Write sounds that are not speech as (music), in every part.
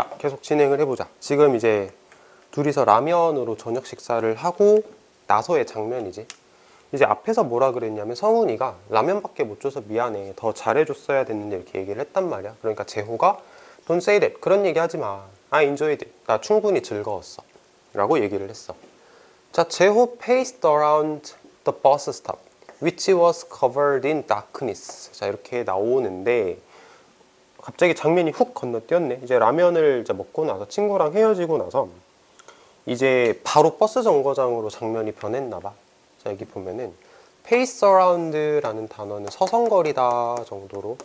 자, 계속 진행을 해보자. 지금 이제 둘이서 라면으로 저녁 식사를 하고 나서의 장면이지. 이제 앞에서 뭐라 그랬냐면 성훈이가 라면밖에 못 줘서 미안해. 더 잘해줬어야 됐는데 이렇게 얘기를 했단 말이야. 그러니까 재호가 Don't say that. 그런 얘기 하지 마. I enjoyed it. 나 충분히 즐거웠어. 라고 얘기를 했어. 자, 재호 paced around the bus stop, which was covered in darkness. 자, 이렇게 나오는데 갑자기 장면이 훅 건너뛰었네. 이제 라면을 이제 먹고 나서 친구랑 헤어지고 나서 이제 바로 버스 정거장으로 장면이 변했나 봐. 자, 여기 보면은 pace around라는 단어는 서성거리다 정도로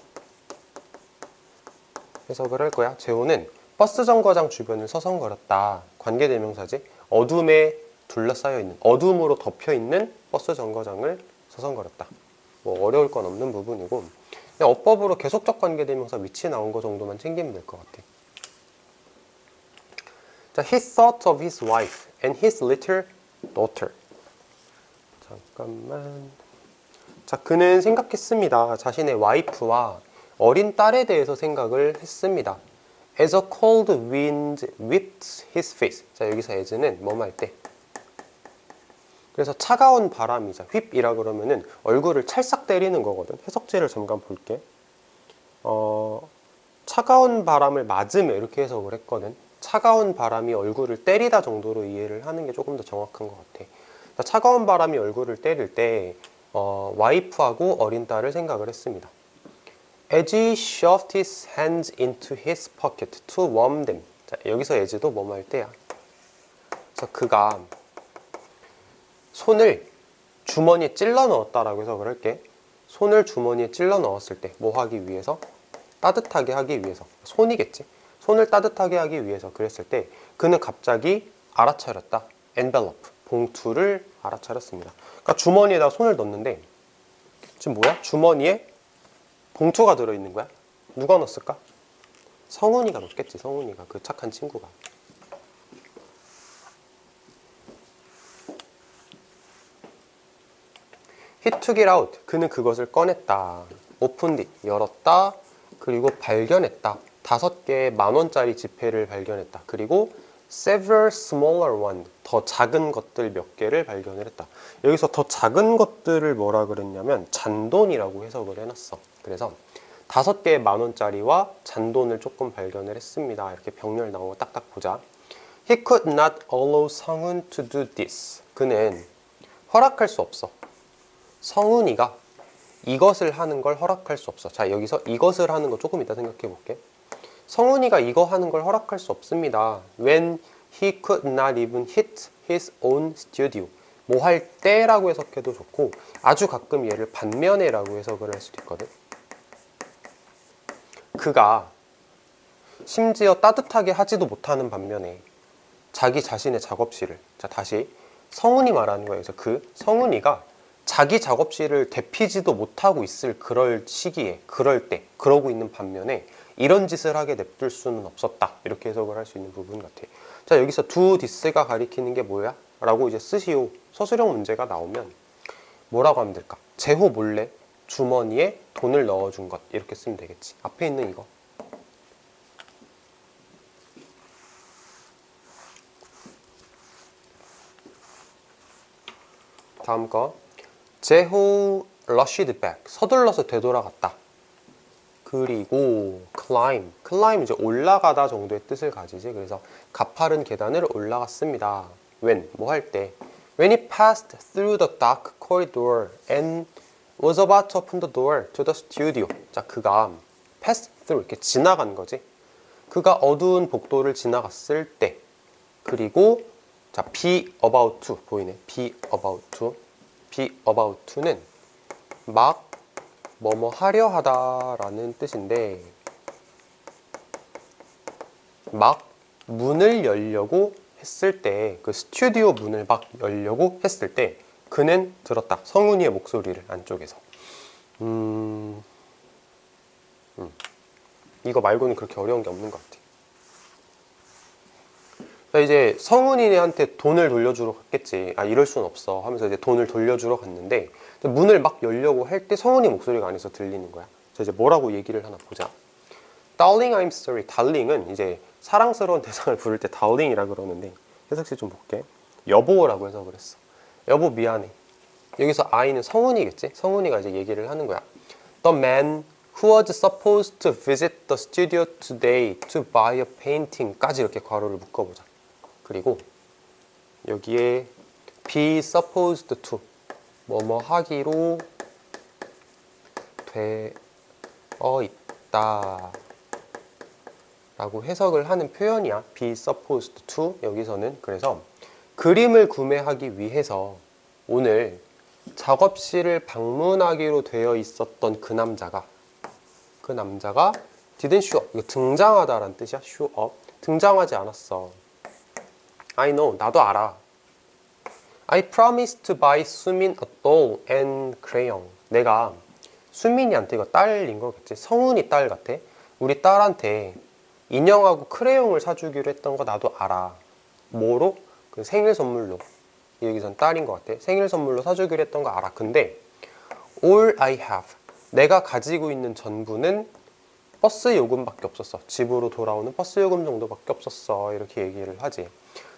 해석을 할 거야. 재호는 버스 정거장 주변을 서성거렸다. 관계대명사지. 어둠에 둘러싸여 있는, 어둠으로 덮여 있는 버스 정거장을 서성거렸다. 뭐 어려울 건 없는 부분이고 어법으로 계속적 관계대명사 위치 나온 거 정도만 챙기면 될 것 같아. 자, he thought of his wife and his little daughter. 잠깐만. 자, 그는 생각했습니다. 자신의 와이프와 어린 딸에 대해서 생각을 했습니다. As a cold wind whipped his face. 자, 여기서 as는 뭐뭐 할 때. 그래서 차가운 바람이자 휩이라 그러면은 얼굴을 찰싹 때리는 거거든. 해석지를 잠깐 볼게. 어, 차가운 바람을 맞으며 이렇게 해석을 했거든. 차가운 바람이 얼굴을 때리다 정도로 이해를 하는 게 조금 더 정확한 것 같아. 차가운 바람이 얼굴을 때릴 때 어, 와이프하고 어린 딸을 생각을 했습니다. He shoved his hands into his pocket to warm them. 자, 여기서 as도 뭐뭐 할 때야. 그래서 그가 손을 주머니에 찔러 넣었다라고 해석을 할게. 손을 주머니에 찔러 넣었을 때 뭐 하기 위해서? 따뜻하게 하기 위해서. 손이겠지. 손을 따뜻하게 하기 위해서 그랬을 때 그는 갑자기 알아차렸다. envelope. 봉투를 알아차렸습니다. 그러니까 주머니에다 손을 넣는데 지금 뭐야? 주머니에 봉투가 들어있는 거야? 누가 넣었을까? 성훈이가 넣었겠지. 성훈이가 그 착한 친구가. He took it out. 그는 그것을 꺼냈다. opened it. 열었다. 그리고 발견했다. 다섯 개의 만 원짜리 지폐를 발견했다. 그리고 several smaller one. 더 작은 것들 몇 개를 발견을 했다. 여기서 더 작은 것들을 뭐라 그랬냐면 잔돈이라고 해석을 해놨어. 그래서 다섯 개의 만 원짜리와 잔돈을 조금 발견을 했습니다. 이렇게 병렬 나온 거 딱딱 보자. He could not allow 성훈 to do this. 그는 허락할 수 없어. 성훈이가 이것을 하는 걸 허락할 수 없어. 자, 여기서 이것을 하는 거 조금 이따 생각해 볼게. 성훈이가 이거 하는 걸 허락할 수 없습니다. When he could not even hit his own studio. 뭐 할 때라고 해석해도 좋고 아주 가끔 얘를 반면에 라고 해석을 할 수도 있거든. 그가 심지어 따뜻하게 하지도 못하는 반면에 자기 자신의 작업실을 자 다시 성훈이 말하는 거예요. 그래서 그 성훈이가 자기 작업실을 대피지도 못하고 있을 그럴 시기에 그럴 때 그러고 있는 반면에 이런 짓을 하게 냅둘 수는 없었다. 이렇게 해석을 할 수 있는 부분 같아 자 여기서 두 디스가 가리키는 게 뭐야? 라고 이제 쓰시오. 서술형 문제가 나오면 뭐라고 하면 될까? 제호 몰래 주머니에 돈을 넣어준 것. 이렇게 쓰면 되겠지. 앞에 있는 이거. 다음 거 제호 back 서둘러서 되돌아갔다 그리고 climb climb 이제 올라가다 정도의 뜻을 가지지 그래서 가파른 계단을 올라갔습니다 when 뭐 할 때 when he passed through the dark corridor and was about to open the door to the studio 자 그가 pass through 이렇게 지나간 거지 그가 어두운 복도를 지나갔을 때 그리고 자 be about to 보이네 be about to be about to는 막 뭐뭐 하려 하다 라는 뜻인데 막 문을 열려고 했을 때 그 스튜디오 문을 막 열려고 했을 때 그는 들었다. 성훈이의 목소리를 안쪽에서. 음, 음. 이거 말고는 그렇게 어려운 게 없는 것 같아 자, 이제 성훈이한테 돈을 돌려주러 갔겠지. 아, 이럴 순 없어. 하면서 이제 돈을 돌려주러 갔는데, 문을 막 열려고 할 때 성훈이 목소리가 안에서 들리는 거야. 자, 이제 뭐라고 얘기를 하나 보자. Darling, I'm sorry. darling은 이제 사랑스러운 (laughs) 대상을 부를 때 darling이라 그러는데 해석시 좀 볼게. 여보라고 해서 그랬어. 여보 미안해. 여기서 I는 성훈이겠지? 성훈이가 이제 얘기를 하는 거야. The man who was supposed to visit the studio today to buy a painting까지 이렇게 괄호를 묶어보자. 그리고 여기에 be supposed to 뭐뭐 하기로 되어 있다 라고 해석을 하는 표현이야. be supposed to 여기서는. 그래서 그림을 구매하기 위해서 오늘 작업실을 방문하기로 되어 있었던 그 남자가 그 남자가 didn't show up. 이거 등장하다라는 뜻이야. show up. 등장하지 않았어 I know 나도 알아 I promised to buy 수민 a doll and crayon. 내가 수민이한테 이거 딸인 거겠지. 성훈이 딸 같아. 우리 딸한테 인형하고 크레용을 사주기로 했던 거 나도 알아. 뭐로? 그 생일 선물로. 여기선 딸인 것 같아. 생일 선물로 사주기로 했던 거 알아. 근데 all I have 내가 가지고 있는 전부는 버스 요금밖에 없었어. 집으로 돌아오는 버스 요금 정도밖에 없었어. 이렇게 얘기를 하지.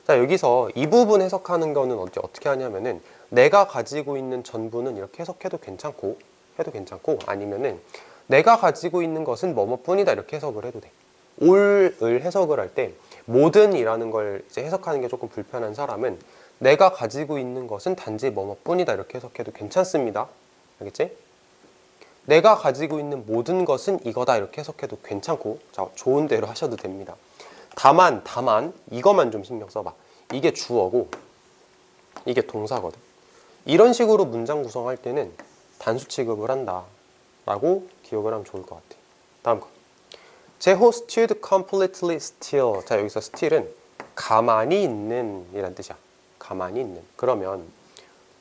자 여기서 이 부분 해석하는 거는 어떻게 어떻게 하냐면은 내가 가지고 있는 전부는 이렇게 해석해도 괜찮고 해도 괜찮고 아니면은 내가 가지고 있는 것은 뭐뭐뿐이다 이렇게 해석을 해도 돼. 올을 해석을 할 때 모든이라는 걸 이제 해석하는 게 조금 불편한 사람은 내가 가지고 있는 것은 단지 뭐뭐뿐이다 이렇게 해석해도 괜찮습니다. 알겠지? 내가 가지고 있는 모든 것은 이거다 이렇게 해석해도 괜찮고 자 좋은 대로 하셔도 됩니다. 다만 다만 이것만 좀 신경 써봐. 이게 주어고 이게 동사거든. 이런 식으로 문장 구성할 때는 단수 취급을 한다 라고 기억을 하면 좋을 것 같아. 다음 거. 제호 stood completely still. 자 여기서 still은 가만히 있는 이란 뜻이야. 가만히 있는. 그러면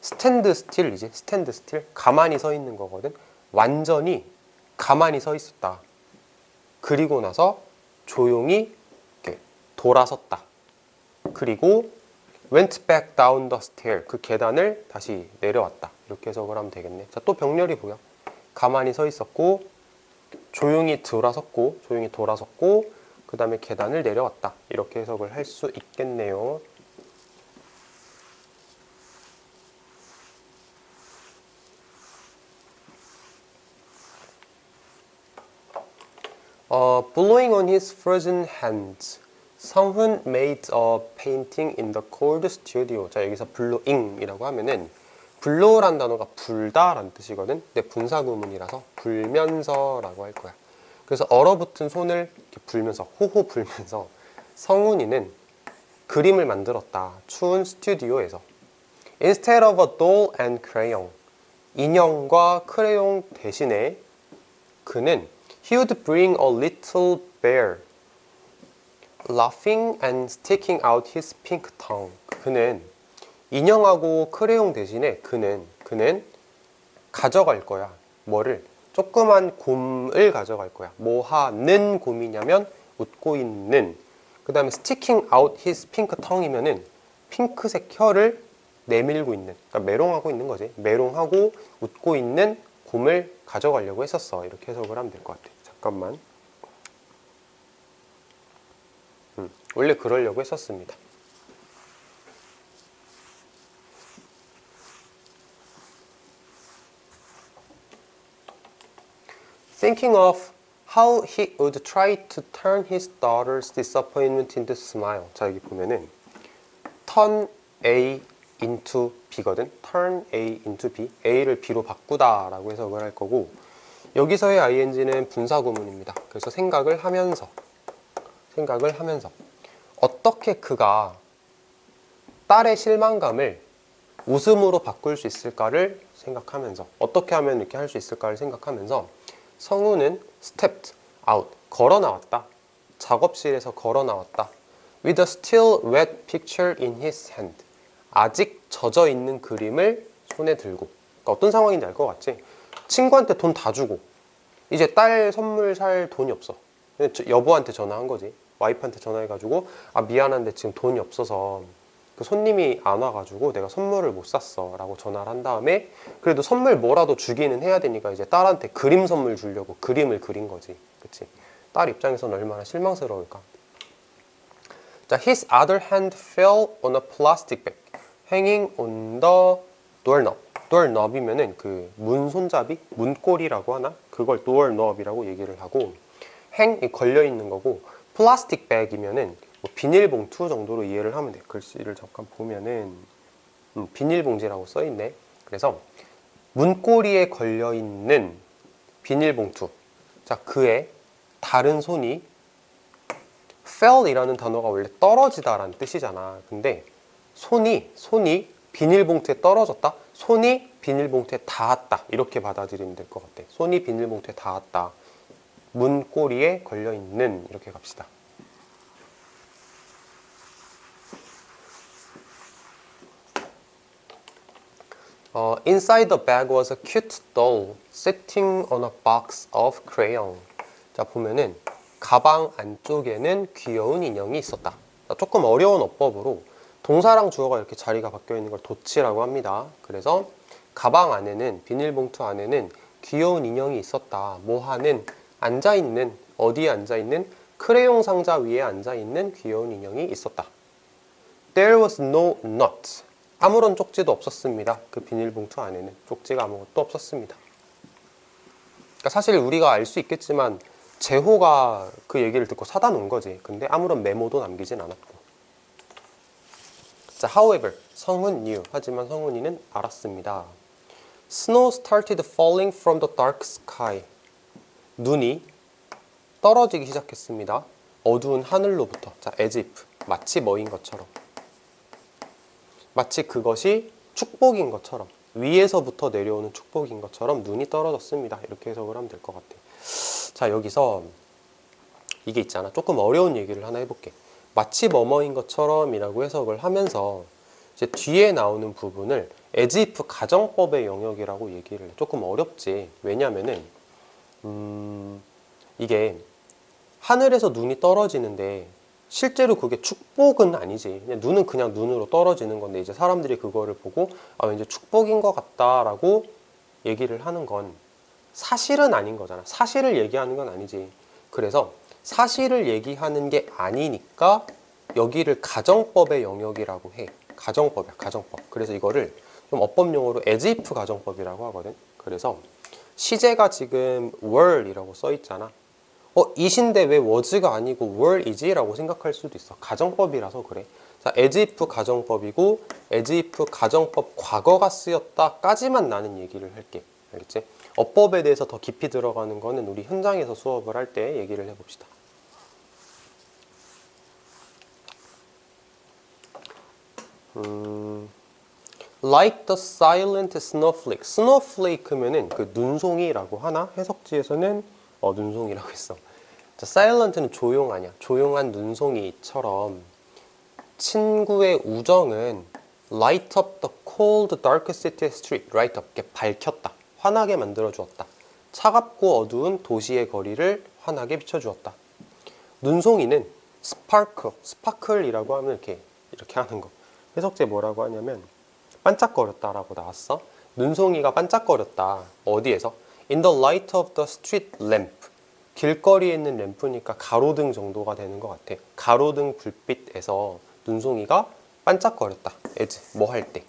stand still이지. stand still. 가만히 서 있는 거거든. 완전히 가만히 서 있었다. 그리고 나서 조용히 돌아섰다. 그리고 went back down the stair. 그 계단을 다시 내려왔다. 이렇게 해석을 하면 되겠네. 자, 또 병렬이 보여. 가만히 서 있었고 조용히 돌아섰고 조용히 돌아섰고 그 다음에 계단을 내려왔다. 이렇게 해석을 할 수 있겠네요. 어, blowing on his frozen hands. 성훈 made a painting in the cold studio. 자 여기서 blowing이라고 하면은 blow란 단어가 불다 라는 뜻이거든. 근데 분사 구문이라서 불면서라고 할 거야. 그래서 얼어붙은 손을 이렇게 불면서 호호 불면서 성훈이는 그림을 만들었다. 추운 스튜디오에서. Instead of a doll and crayon. 인형과 크레용 대신에 그는 he would bring a little bear laughing and sticking out his pink tongue. 그는 인형하고 크레용 대신에 그는 그는 가져갈 거야. 뭐를? 조그만 곰을 가져갈 거야. 뭐 하는 곰이냐면 웃고 있는. 그 다음에 sticking out his pink tongue이면은 핑크색 혀를 내밀고 있는. 그러니까 메롱하고 있는 거지. 메롱하고 웃고 있는 곰을 가져가려고 했었어. 이렇게 해석을 하면 될 것 같아. 잠깐만. 음, 원래 그러려고 했었습니다. Thinking of how he would try to turn his daughter's disappointment into smile. 자 여기 보면은 turn A into B거든. turn A into B. A를 B로 바꾸다 라고 해석을 할 거고 여기서의 ing는 분사 구문입니다. 그래서 생각을 하면서 생각을 하면서 어떻게 그가 딸의 실망감을 웃음으로 바꿀 수 있을까를 생각하면서 어떻게 하면 이렇게 할 수 있을까를 생각하면서 성우는 stepped out 걸어 나왔다. 작업실에서 걸어 나왔다. With a still wet picture in his hand. 아직 젖어 있는 그림을 손에 들고. 그러니까 어떤 상황인지 알 것 같지? 친구한테 돈 다 주고. 이제 딸 선물 살 돈이 없어. 여보한테 전화한 거지 와이프한테 전화해가지고 아 미안한데 지금 돈이 없어서 그 손님이 안 와가지고 내가 선물을 못 샀어 라고 전화를 한 다음에 그래도 선물 뭐라도 주기는 해야 되니까 이제 딸한테 그림 선물 주려고 그림을 그린 거지 그치 딸 입장에서는 얼마나 실망스러울까. 자, his other hand fell on a plastic bag hanging on the doorknob. doorknob이면은 그 문 손잡이, 문고리라고 하나? 그걸 doorknob이라고 얘기를 하고 hang 걸려 있는 거고 플라스틱 백이면은 뭐 비닐봉투 정도로 이해를 하면 돼. 글씨를 잠깐 보면은 음, 비닐봉지라고 써 있네. 그래서 문고리에 걸려 있는 비닐봉투. 자, 그의 다른 손이 fell이라는 단어가 원래 떨어지다 라는 뜻이잖아. 근데 손이 손이 비닐봉투에 떨어졌다. 손이 비닐봉투에 닿았다. 이렇게 받아들이면 될 것 같아. 손이 비닐봉투에 닿았다. 문고리에 걸려 있는 이렇게 갑시다. 어, inside the bag was a cute doll sitting on a box of crayon. 자 보면은 가방 안쪽에는 귀여운 인형이 있었다. 자, 조금 어려운 어법으로 동사랑 주어가 이렇게 자리가 바뀌어 있는 걸 도치라고 합니다. 그래서 가방 안에는 비닐봉투 안에는 귀여운 인형이 있었다. 뭐 하는 앉아 있는 어디에 앉아 있는 크레용 상자 위에 앉아 있는 귀여운 인형이 있었다. There was no nut. 아무런 쪽지도 없었습니다. 그 비닐봉투 안에는 쪽지가 아무것도 없었습니다. 그러니까 사실 우리가 알 수 있겠지만 재호가 그 얘기를 듣고 사다 놓은 거지. 근데 아무런 메모도 남기진 않았고. 자, however, 성훈 knew. 하지만 성훈이는 알았습니다. Snow started falling from the dark sky. 눈이 떨어지기 시작했습니다. 어두운 하늘로부터. 자, as if. 마치 뭐인 것처럼. 마치 그것이 축복인 것처럼. 위에서부터 내려오는 축복인 것처럼 눈이 떨어졌습니다. 이렇게 해석을 하면 될 것 같아요. 자, 여기서 이게 있잖아. 조금 어려운 얘기를 하나 해볼게. 마치 뭐뭐인 것처럼이라고 해석을 하면서 이제 뒤에 나오는 부분을 as if 가정법의 영역이라고 얘기를 해. 조금 어렵지. 왜냐면은 음, 이게 하늘에서 눈이 떨어지는데 실제로 그게 축복은 아니지. 그냥 눈은 그냥 눈으로 떨어지는 건데 이제 사람들이 그거를 보고 아 왠지 축복인 것 같다라고 얘기를 하는 건 사실은 아닌 거잖아. 사실을 얘기하는 건 아니지. 그래서 사실을 얘기하는 게 아니니까 여기를 가정법의 영역이라고 해. 가정법이야, 가정법. 그래서 이거를 좀 어법 용어로 as if 가정법이라고 하거든. 그래서 시제가 지금 were이라고 써 있잖아. 어, 이신데 왜 was가 아니고 were이지 라고 생각할 수도 있어. 가정법이라서 그래. 자, as if 가정법이고 as if 가정법 과거가 쓰였다까지만 나는 얘기를 할게. 알겠지? 어법에 대해서 더 깊이 들어가는 거는 우리 현장에서 수업을 할 때 얘기를 해봅시다. 음, like the silent snowflake. snowflake면은 그 눈송이라고 하나? 해석지에서는 어, 눈송이라고 했어. 자, silent는 조용 아니야. 조용한 눈송이처럼 친구의 우정은 light up the cold dark city street. light up. 이렇게 밝혔다. 환하게 만들어 주었다. 차갑고 어두운 도시의 거리를 환하게 비춰 주었다. 눈송이는 sparkle. sparkle이라고 하면 이렇게 이렇게 하는 거. 해석제 뭐라고 하냐면 반짝거렸다라고 나왔어. 눈송이가 반짝거렸다. 어디에서? In the light of the street lamp. 길거리에 있는 램프니까 가로등 정도가 되는 것 같아. 가로등 불빛에서 눈송이가 반짝거렸다. as 뭐할 때?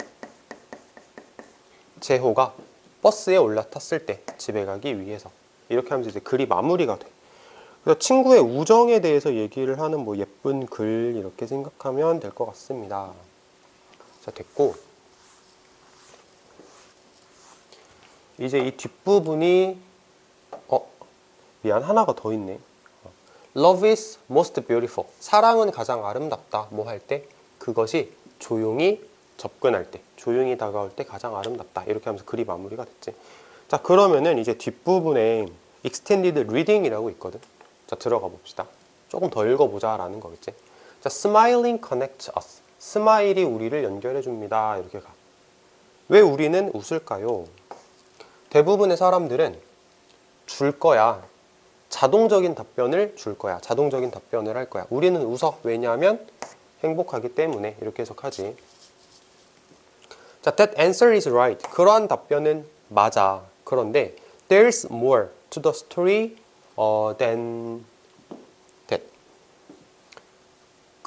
재호가 버스에 올라탔을 때 집에 가기 위해서 이렇게 하면서 이제 글이 마무리가 돼. 그래서 친구의 우정에 대해서 얘기를 하는 뭐 예쁜 글 이렇게 생각하면 될 것 같습니다. 자 됐고 이제 이 뒷부분이 어 미안 하나가 더 있네. Love is most beautiful. 사랑은 가장 아름답다. 뭐 할 때? 그것이 조용히 접근할 때, 조용히 다가올 때 가장 아름답다. 이렇게 하면서 글이 마무리가 됐지. 자, 그러면은 이제 뒷부분에 extended reading이라고 있거든. 자, 들어가 봅시다. 조금 더 읽어보자 라는 거겠지. 자, smiling connects us. 스마일이 우리를 연결해 줍니다. 이렇게 가. 왜 우리는 웃을까요? 대부분의 사람들은 줄 거야. 자동적인 답변을 줄 거야. 자동적인 답변을 할 거야. 우리는 웃어. 왜냐하면 행복하기 때문에 이렇게 해석하지. 자, that answer is right. 그러한 답변은 맞아. 그런데 there's more to the story uh, than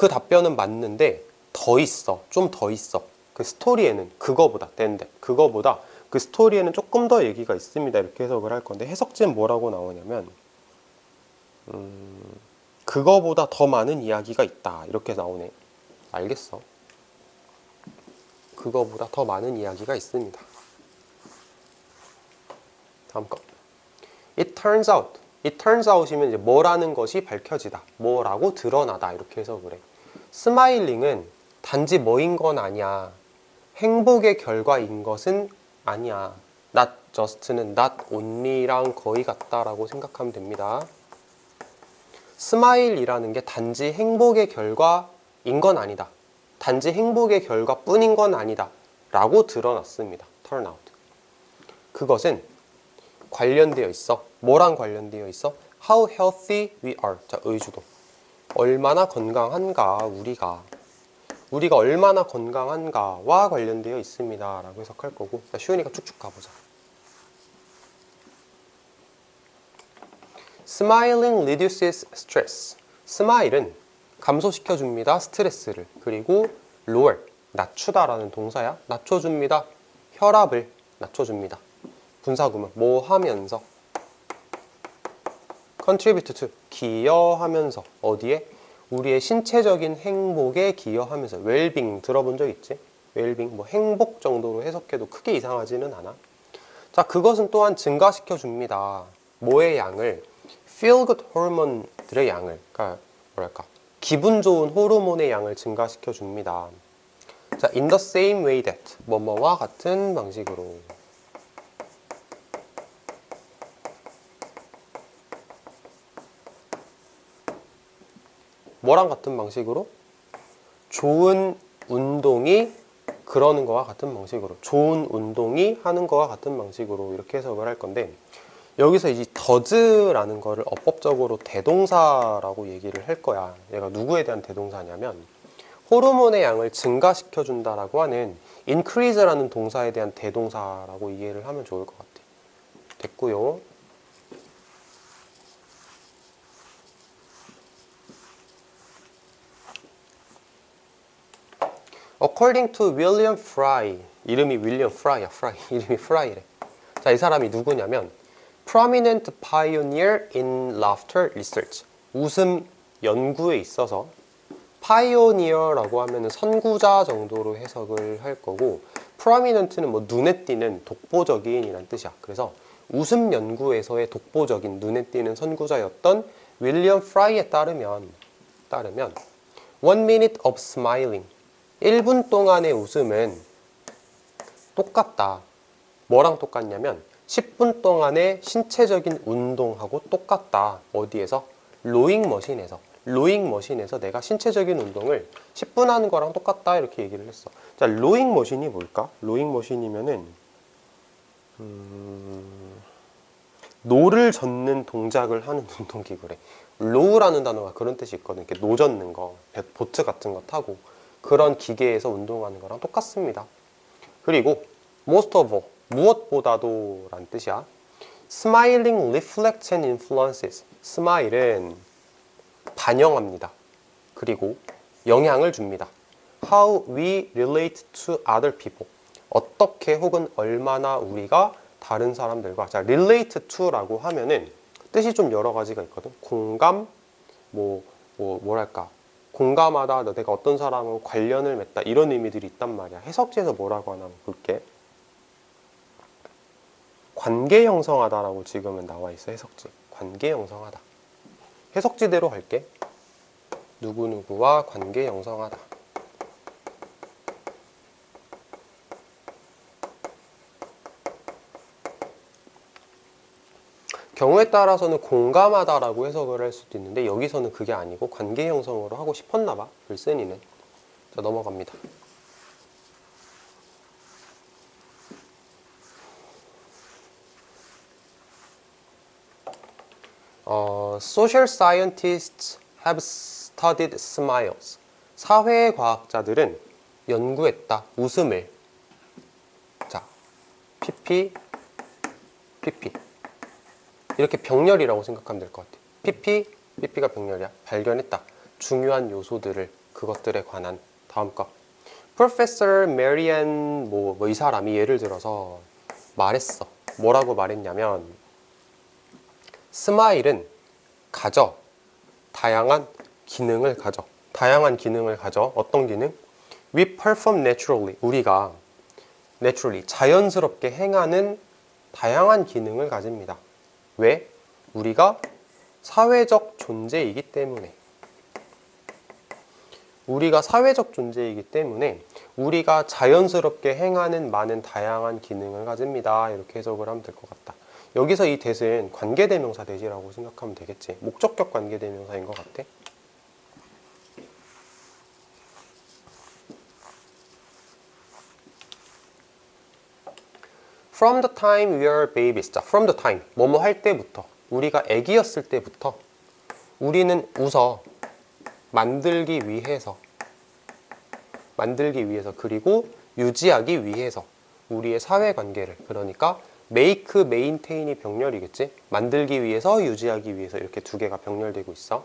그 답변은 맞는데 더 있어. 좀 더 있어. 그 스토리에는 그거보다 댄데 그거보다 그 스토리에는 조금 더 얘기가 있습니다. 이렇게 해석을 할 건데 해석지는 뭐라고 나오냐면 음, 그거보다 더 많은 이야기가 있다. 이렇게 나오네. 알겠어. 그거보다 더 많은 이야기가 있습니다. 다음 거. It turns out. It turns out이면 이제 뭐라는 것이 밝혀지다. 뭐라고 드러나다. 이렇게 해석을 해. 스마일링은 단지 뭐인 건 아니야. 행복의 결과인 것은 아니야. not just는 not only랑 거의 같다라고 생각하면 됩니다. 스마일이라는 게 단지 행복의 결과인 건 아니다. 단지 행복의 결과뿐인 건 아니다. 라고 드러났습니다. turn out. 그것은 관련되어 있어. 뭐랑 관련되어 있어? How healthy we are. 자, 의주도. 얼마나 건강한가, 우리가. 우리가 얼마나 건강한가와 관련되어 있습니다. 라고 해석할 거고. 자, 쉬우니까 쭉쭉 가보자. Smiling reduces stress. 스마일은 감소시켜 줍니다. 스트레스를. 그리고 lower 낮추다 라는 동사야. 낮춰줍니다. 혈압을 낮춰줍니다. 분사구문 뭐 하면서 contribute to 기여하면서 어디에 우리의 신체적인 행복에 기여하면서 웰빙 들어본 적 있지? 웰빙 뭐 행복 정도로 해석해도 크게 이상하지는 않아. 자 그것은 또한 증가시켜 줍니다. 뭐의 양을 feel good 호르몬들의 양을 그러니까 뭐랄까 기분 좋은 호르몬의 양을 증가시켜 줍니다. 자 in the same way that 뭐뭐와 같은 방식으로 뭐랑 같은 방식으로? 좋은 운동이 그러는 거와 같은 방식으로 좋은 운동이 하는 거와 같은 방식으로 이렇게 해석을 할 건데 여기서 이 더즈라는 거를 어법적으로 대동사라고 얘기를 할 거야. 얘가 누구에 대한 대동사냐면 호르몬의 양을 증가시켜 준다라고 하는 increase라는 동사에 대한 대동사라고 이해를 하면 좋을 것 같아. 됐고요 According to William Fry 이름이 윌리엄 프라이야 프라이 이름이 프라이래. 자이 사람이 누구냐면 Prominent Pioneer in Laughter Research. 웃음 연구에 있어서 Pioneer라고 하면 선구자 정도로 해석을 할 거고 Prominent는 뭐 눈에 띄는 독보적인 이란 뜻이야. 그래서 웃음 연구에서의 독보적인 눈에 띄는 선구자였던 윌리엄 프라이에 따르면 따르면 One minute of smiling 1분 동안의 웃음은 똑같다. 뭐랑 똑같냐면 10분 동안의 신체적인 운동하고 똑같다. 어디에서? 로잉 머신에서. 로잉 머신에서 내가 신체적인 운동을 10분 하는 거랑 똑같다. 이렇게 얘기를 했어. 자, 로잉 머신이 뭘까? 로잉 머신이면은 음... 노를 젓는 동작을 하는 (laughs) 운동기구래. 로우라는 단어가 그런 뜻이 있거든. 노 젓는 거, 보트 같은 거 타고 그런 기계에서 운동하는 거랑 똑같습니다. 그리고 most of all, 무엇보다도 란 뜻이야. smiling reflects and influences. 스마일은 반영합니다. 그리고 영향을 줍니다. how we relate to other people. 어떻게 혹은 얼마나 우리가 다른 사람들과 자 relate to라고 하면은 뜻이 좀 여러 가지가 있거든. 공감 뭐, 뭐 뭐랄까 공감하다, 내가 어떤 사람은 관련을 맺다 이런 의미들이 있단 말이야. 해석지에서 뭐라고 하나 볼게. 관계 형성하다라고 지금은 나와 있어 해석지. 관계 형성하다. 해석지대로 할게. 누구누구와 관계 형성하다. 경우에 따라서는 공감하다라고 해석을 할 수도 있는데 여기서는 그게 아니고 관계 형성으로 하고 싶었나 봐 글쓴이는. 자 넘어갑니다. 어, Social scientists have studied smiles. 사회 과학자들은 연구했다 웃음을. 자 PP PP 이렇게 병렬이라고 생각하면 될 것 같아. PP, PP가 병렬이야. 발견했다. 중요한 요소들을 그것들에 관한 다음 거. Professor Marian 뭐이 사람이 예를 들어서 말했어. 뭐라고 말했냐면 스마일은 가져 다양한 기능을 가져 다양한 기능을 가져 어떤 기능? We perform naturally 우리가 naturally 자연스럽게 행하는 다양한 기능을 가집니다. 왜? 우리가 사회적 존재이기 때문에 우리가 사회적 존재이기 때문에 우리가 자연스럽게 행하는 많은 다양한 기능을 가집니다. 이렇게 해석을 하면 될 것 같다. 여기서 이 대은 관계대명사 대시라고 생각하면 되겠지. 목적격 관계대명사인 것 같아. From the time we are babies. 자, from the time. 뭐뭐 할 때부터. 우리가 아기였을 때부터 우리는 웃어 만들기 위해서 만들기 위해서 그리고 유지하기 위해서 우리의 사회관계를 그러니까 make, maintain이 병렬이겠지 만들기 위해서 유지하기 위해서 이렇게 두 개가 병렬되고 있어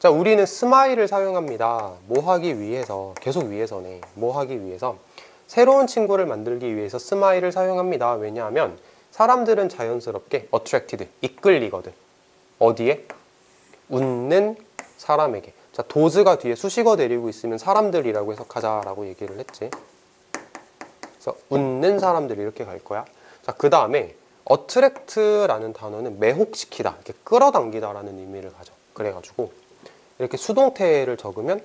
자 우리는 스마일을 사용합니다 뭐 하기 위해서 계속 위해서네 뭐 하기 위해서 새로운 친구를 만들기 위해서 스마일을 사용합니다 왜냐하면 사람들은 자연스럽게 attracted 이끌리거든 어디에? 웃는 사람에게 자, 도즈가 뒤에 수식어 데리고 있으면 사람들이라고 해석하자라고 얘기를 했지. 그래서 웃는 사람들 이렇게 갈 거야. 자, 그 다음에 attract라는 단어는 매혹시키다, 이렇게 끌어당기다라는 의미를 가져. 그래가지고 이렇게 수동태를 적으면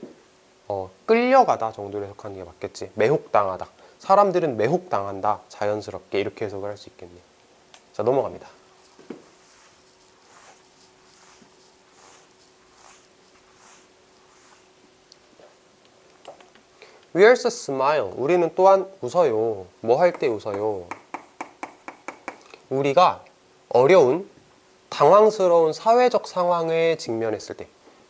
어, 끌려가다 정도로 해석하는 게 맞겠지. 매혹당하다. 사람들은 매혹당한다. 자연스럽게 이렇게 해석을 할 수 있겠네. 자, 넘어갑니다. Where's a smile? 우리는 또한 웃어요. 뭐 할 때 웃어요? 우리가 어려운, 당황스러운 사회적 상황에 직면했을 때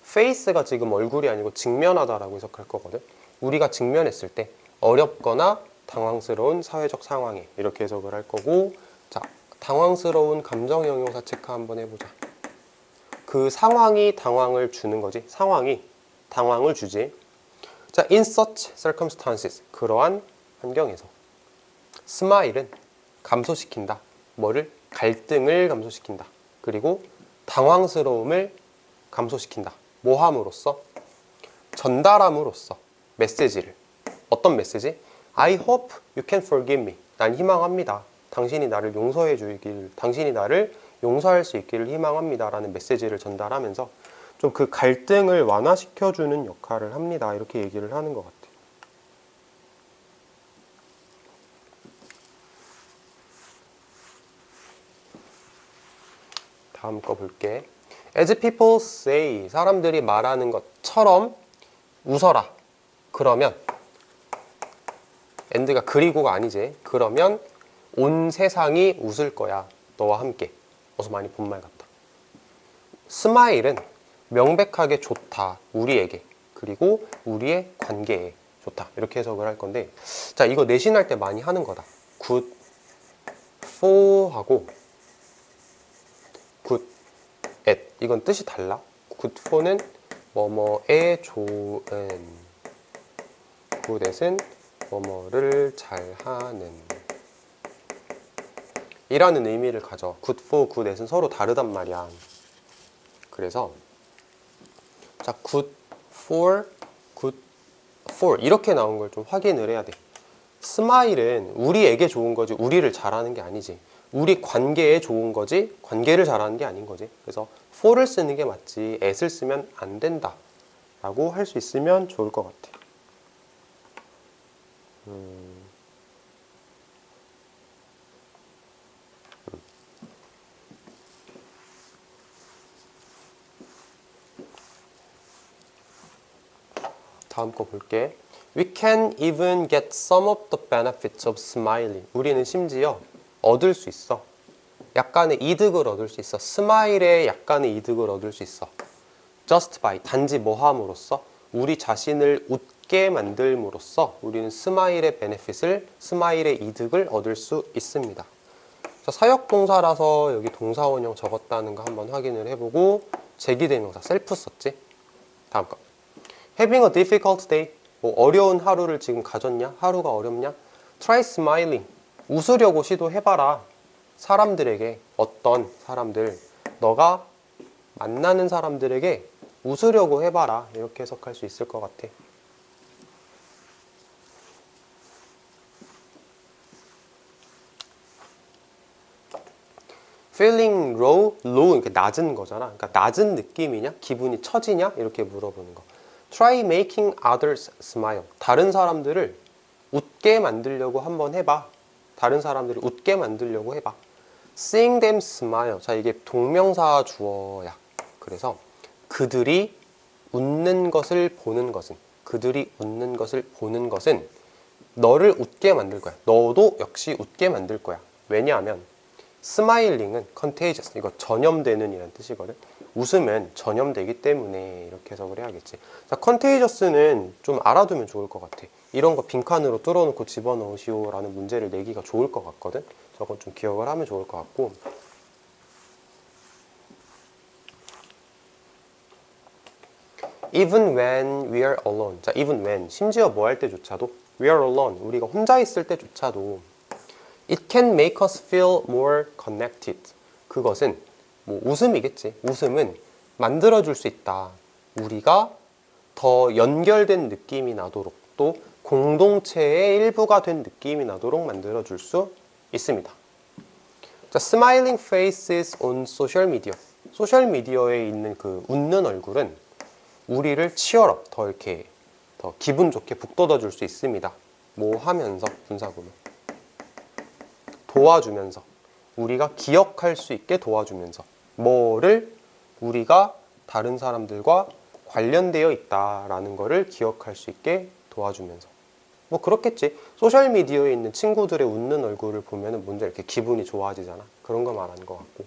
face가 지금 얼굴이 아니고 직면하다라고 해석할 거거든. 우리가 직면했을 때 어렵거나 당황스러운 사회적 상황에 이렇게 해석을 할 거고 자, 당황스러운 감정 형용사 체크 한번 해보자. 그 상황이 당황을 주는 거지. 상황이 당황을 주지. 자, in such circumstances 그러한 환경에서 스마일은 감소시킨다. 뭐를? 갈등을 감소시킨다. 그리고 당황스러움을 감소시킨다. 뭐 함으로써? 전달함으로써 메시지를. 어떤 메시지? I hope you can forgive me. 난 희망합니다. 당신이 나를 용서해 주기를, 당신이 나를 용서할 수 있기를 희망합니다. 라는 메시지를 전달하면서 좀 그 갈등을 완화시켜주는 역할을 합니다. 이렇게 얘기를 하는 것 같아요. 다음 거 볼게. As people say, 사람들이 말하는 것처럼 웃어라. 그러면 엔드가 그리고가 아니지. 그러면 온 세상이 웃을 거야. 너와 함께. 어서 많이 본말 같다. 스마일은 명백하게 좋다. 우리에게. 그리고 우리의 관계에 좋다. 이렇게 해석을 할 건데 자, 이거 내신할 때 많이 하는 거다. good for 하고 at 이건 뜻이 달라. good for는 뭐뭐에 좋은 good at은 뭐뭐를 잘하는 이라는 의미를 가져. good for, good at은 서로 다르단 말이야. 그래서 자, good for, good for 이렇게 나온 걸 좀 확인을 해야 돼. 스마일은 우리에게 좋은 거지 우리를 잘하는 게 아니지. 우리 관계에 좋은 거지 관계를 잘하는 게 아닌 거지. 그래서 for를 쓰는 게 맞지 at을 쓰면 안 된다. 라고 할 수 있으면 좋을 것 같아. 음. 다음 거 볼게. We can even get some of the benefits of smiling. 우리는 심지어 얻을 수 있어. 약간의 이득을 얻을 수 있어. 스마일에 약간의 이득을 얻을 수 있어. Just by 단지 뭐 함으로써 우리 자신을 웃게 만들므로써 우리는 스마일의 베네핏을 스마일의 이득을 얻을 수 있습니다. 자, 사역 동사라서 여기 동사원형 적었다는 거 한번 확인을 해보고 제기대명사 셀프 썼지. 다음 거. Having a difficult day. 뭐 어려운 하루를 지금 가졌냐? 하루가 어렵냐? Try smiling. 웃으려고 시도해봐라. 사람들에게 어떤 사람들 너가 만나는 사람들에게 웃으려고 해봐라. 이렇게 해석할 수 있을 것 같아. feeling low, low 이렇게 낮은 거잖아. 그러니까 낮은 느낌이냐, 기분이 처지냐 이렇게 물어보는 거. Try making others smile. 다른 사람들을 웃게 만들려고 한번 해봐. 다른 사람들을 웃게 만들려고 해봐. Seeing them smile. 자 이게 동명사 주어야. 그래서 그들이 웃는 것을 보는 것은 그들이 웃는 것을 보는 것은 너를 웃게 만들 거야. 너도 역시 웃게 만들 거야. 왜냐하면 스마일링은 contagious 이거 전염되는 이란 뜻이거든. 웃으면 전염되기 때문에 이렇게 해석을 해야겠지. 자, contagious는 좀 알아두면 좋을 것 같아. 이런 거 빈칸으로 뚫어놓고 집어넣으시오 라는 문제를 내기가 좋을 것 같거든. 저건 좀 기억을 하면 좋을 것 같고. Even when we are alone. 자, even when 심지어 뭐 할 때조차도 we are alone. 우리가 혼자 있을 때조차도 It can make us feel more connected. 그것은 뭐 웃음이겠지. 웃음은 만들어 줄 수 있다. 우리가 더 연결된 느낌이 나도록 또 공동체의 일부가 된 느낌이 나도록 만들어 줄 수 있습니다. 자, smiling faces on social media. 소셜 미디어에 있는 그 웃는 얼굴은 우리를 치열업 더 이렇게 더 기분 좋게 북돋아 줄 수 있습니다. 뭐 하면서 분사구문 도와주면서 우리가 기억할 수 있게 도와주면서 뭐를 우리가 다른 사람들과 관련되어 있다라는 거를 기억할 수 있게 도와주면서. 뭐 그렇겠지. 소셜 미디어에 있는 친구들의 웃는 얼굴을 보면은 먼저 이렇게 기분이 좋아지잖아. 그런 거 말하는 것 같고.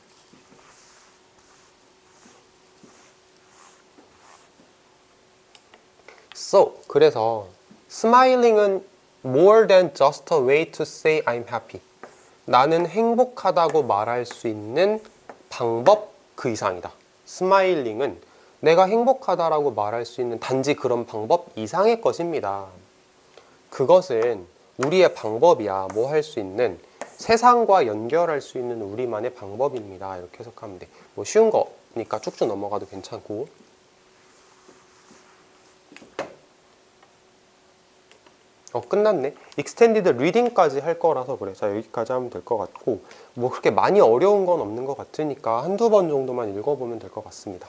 So 그래서 smiling은 more than just a way to say I'm happy 나는 행복하다고 말할 수 있는 방법 그 이상이다. 스마일링은 내가 행복하다라고 말할 수 있는 단지 그런 방법 이상의 것입니다. 그것은 우리의 방법이야. 뭐 할 수 있는 세상과 연결할 수 있는 우리만의 방법입니다. 이렇게 해석하면 돼. 뭐 쉬운 거니까 쭉쭉 넘어가도 괜찮고. 어 끝났네. 익스텐디드 리딩까지 할 거라서 그래. 자 여기까지 하면 될 것 같고 뭐 그렇게 많이 어려운 건 없는 것 같으니까 한두 번 정도만 읽어보면 될 것 같습니다